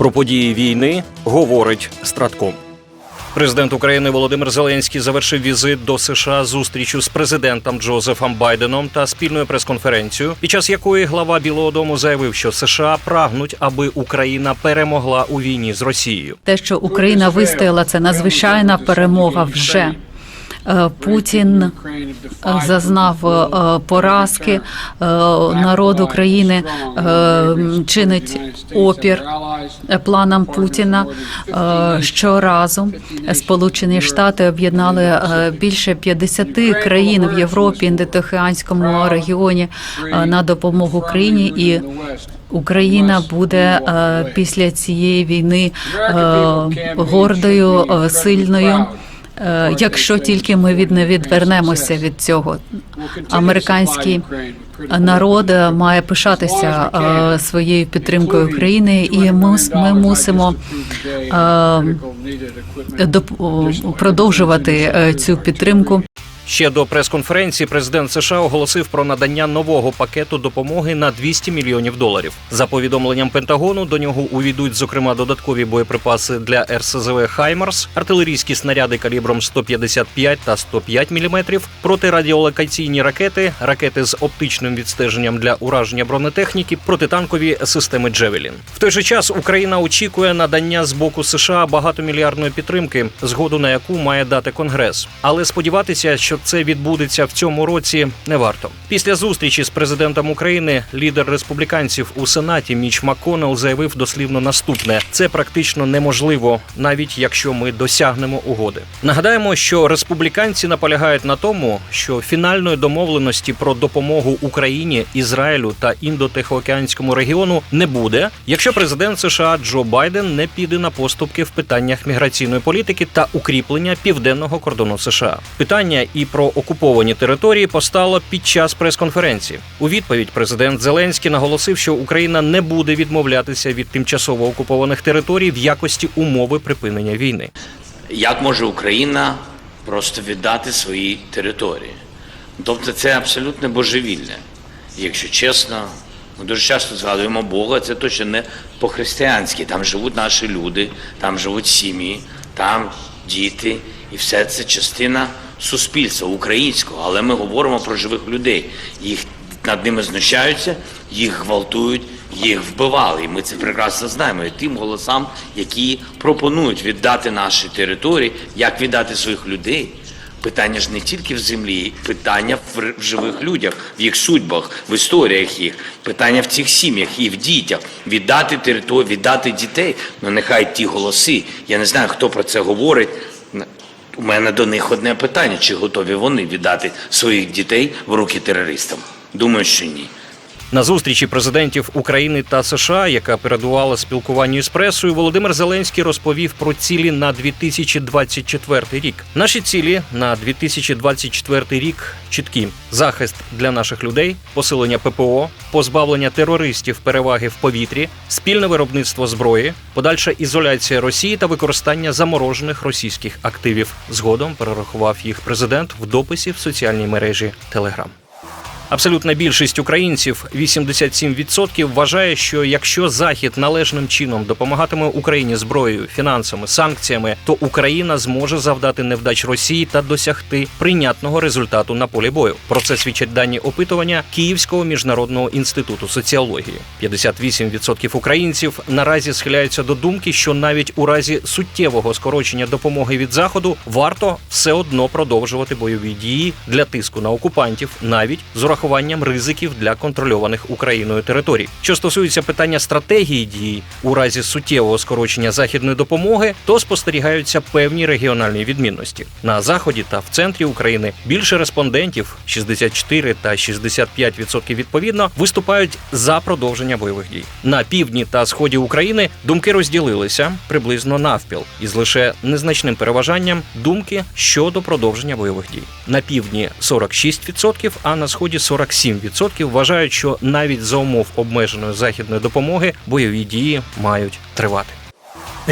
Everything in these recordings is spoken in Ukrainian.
Про події війни говорить Стратком. Президент України Володимир Зеленський завершив візит до США зустрічю з президентом Джозефом Байденом та спільною прес-конференцією, під час якої глава Білого Дому заявив, що США прагнуть, аби Україна перемогла у війні з Росією. Те, що Україна вистояла, це надзвичайна перемога вже. Е, Путін е, зазнав е, поразки. Народ України чинить опір планам Путіна. Щоразу Сполучені Штати об'єднали більше 50 країн в Європі, Індотихоанському регіоні на допомогу Україні і Україна буде після цієї війни гордою, сильною. Е, Якщо тільки ми від не відвернемося від цього, американський народ е, має пишатися е, своєю підтримкою України, і ми, мусимо продовжувати цю підтримку. Ще до прес-конференції президент США оголосив про надання нового пакету допомоги на 200 мільйонів доларів. За повідомленням Пентагону, до нього увійдуть зокрема додаткові боєприпаси для РСЗВ Хаймарс, артилерійські снаряди калібром 155 та 105 мм, протирадіолокаційні ракети, ракети з оптичним відстеженням для ураження бронетехніки, протитанкові системи Джевелін. В той же час Україна очікує надання з боку США багатомільярдної підтримки, згоду на яку має дати Конгрес. Але сподіватися, що це відбудеться в цьому році, не варто. Після зустрічі з президентом України лідер республіканців у Сенаті Міч Макконел заявив дослівно наступне: це практично неможливо, навіть якщо ми досягнемо угоди. Нагадаємо, що республіканці наполягають на тому, що фінальної домовленості про допомогу Україні, Ізраїлю та індотихоокеанському регіону не буде, якщо президент США Джо Байден не піде на поступки в питаннях міграційної політики та укріплення південного кордону США. Питання і про окуповані території постало під час прес-конференції. У відповідь президент Зеленський наголосив, що Україна не буде відмовлятися від тимчасово окупованих територій в якості умови припинення війни. Як може Україна просто віддати свої території? Тобто це абсолютне божевілля. Якщо чесно, ми дуже часто згадуємо Бога, це точно не по-християнськи. Там живуть наші люди, там живуть сім'ї, там діти, і все це частина суспільства українського. Але ми говоримо про живих людей. Їх над ними знущаються, їх гвалтують, їх вбивали. І ми це прекрасно знаємо. І тим голосам, які пропонують віддати наші території, як віддати своїх людей. Питання ж не тільки в землі, питання в, живих людях, в їх судьбах, в історіях їх, питання в цих сім'ях і в дітях. Віддати територію, віддати дітей. Ну нехай ті голоси. Я не знаю, хто про це говорить. У мене до них одне питання: чи готові вони віддати своїх дітей в руки терористам? Думаю, що ні. На зустрічі президентів України та США, яка передувала спілкуванню із пресою, Володимир Зеленський розповів про цілі на 2024 рік. Наші цілі на 2024 рік чіткі: захист для наших людей, посилення ППО, позбавлення терористів переваги в повітрі, спільне виробництво зброї, подальша ізоляція Росії та використання заморожених російських активів. Згодом перерахував їх президент в дописі в соціальній мережі Телеграм. Абсолютна більшість українців, 87%, вважає, що якщо Захід належним чином допомагатиме Україні зброєю, фінансами, санкціями, то Україна зможе завдати невдач Росії та досягти прийнятного результату на полі бою. Про це свідчать дані опитування Київського міжнародного інституту соціології. 58% українців наразі схиляються до думки, що навіть у разі суттєвого скорочення допомоги від заходу варто все одно продовжувати бойові дії для тиску на окупантів, навіть з урахуванням ризиків для контрольованих Україною територій. Що стосується питання стратегії дій у разі суттєвого скорочення західної допомоги, то спостерігаються певні регіональні відмінності на заході та в центрі України. Більше респондентів 64 та 65% відповідно виступають за продовження бойових дій. На півдні та сході України думки розділилися приблизно навпіл, із лише незначним переважанням думки щодо продовження бойових дій. На півдні 46%, а на сході 47% вважають, що навіть за умов обмеженої західної допомоги бойові дії мають тривати.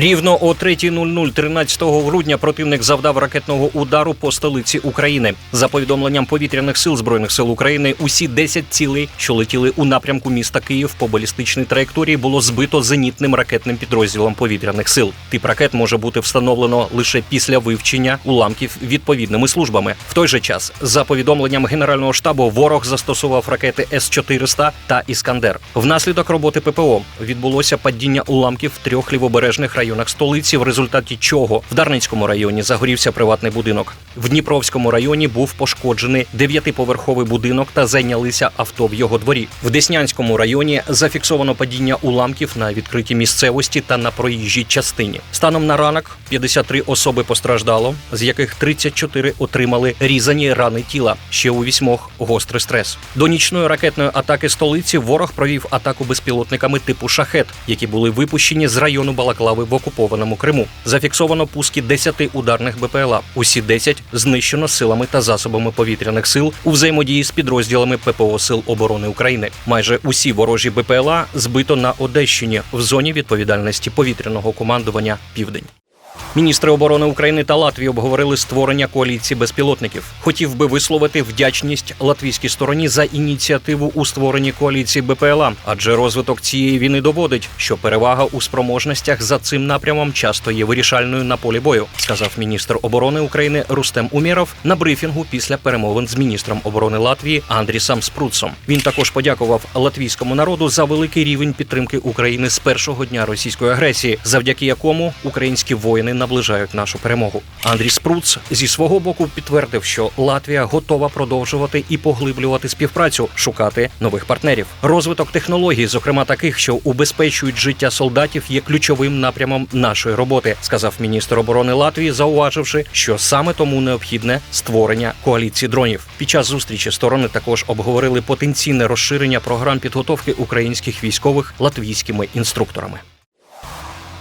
Рівно о 3.00 13 грудня противник завдав ракетного удару по столиці України. За повідомленням повітряних сил збройних сил України, усі 10 цілей, що летіли у напрямку міста Київ по балістичній траєкторії, було збито зенітним ракетним підрозділом повітряних сил. Тип ракет може бути встановлено лише після вивчення уламків відповідними службами. В той же час, за повідомленням генерального штабу, ворог застосував ракети С-400 та Іскандер. Внаслідок роботи ППО відбулося падіння уламків трьох лівобережних районах столиці, в результаті чого в Дарницькому районі загорівся приватний будинок. В Дніпровському районі був пошкоджений дев'ятиповерховий будинок та зайнялися авто в його дворі. В Деснянському районі зафіксовано падіння уламків на відкритій місцевості та на проїжджій частині. Станом на ранок 53 особи постраждало, з яких 34 отримали різані рани тіла. Ще у вісьмох гострий стрес. До нічної ракетної атаки столиці ворог провів атаку безпілотниками типу шахет, які були випущені з району Балаклави в окупованому Криму. Зафіксовано пуски 10 ударних БПЛА. Усі 10 знищено силами та засобами повітряних сил у взаємодії з підрозділами ППО Сил оборони України. Майже усі ворожі БПЛА збито на Одещині в зоні відповідальності повітряного командування Південь. Міністри оборони України та Латвії обговорили створення коаліції безпілотників. Хотів би висловити вдячність латвійській стороні за ініціативу у створенні коаліції БПЛА, адже розвиток цієї війни доводить, що перевага у спроможностях за цим напрямом часто є вирішальною на полі бою, сказав міністр оборони України Рустем Умєров на брифінгу після перемовин з міністром оборони Латвії Андрісом Спруцом. Він також подякував латвійському народу за великий рівень підтримки України з першого дня російської агресії, завдяки якому українські воїни наближають нашу перемогу. Андрій Спруц зі свого боку підтвердив, що Латвія готова продовжувати і поглиблювати співпрацю, шукати нових партнерів. Розвиток технологій, зокрема таких, що убезпечують життя солдатів, є ключовим напрямом нашої роботи, сказав міністр оборони Латвії, зауваживши, що саме тому необхідне створення коаліції дронів. Під час зустрічі сторони також обговорили потенційне розширення програм підготовки українських військових латвійськими інструкторами.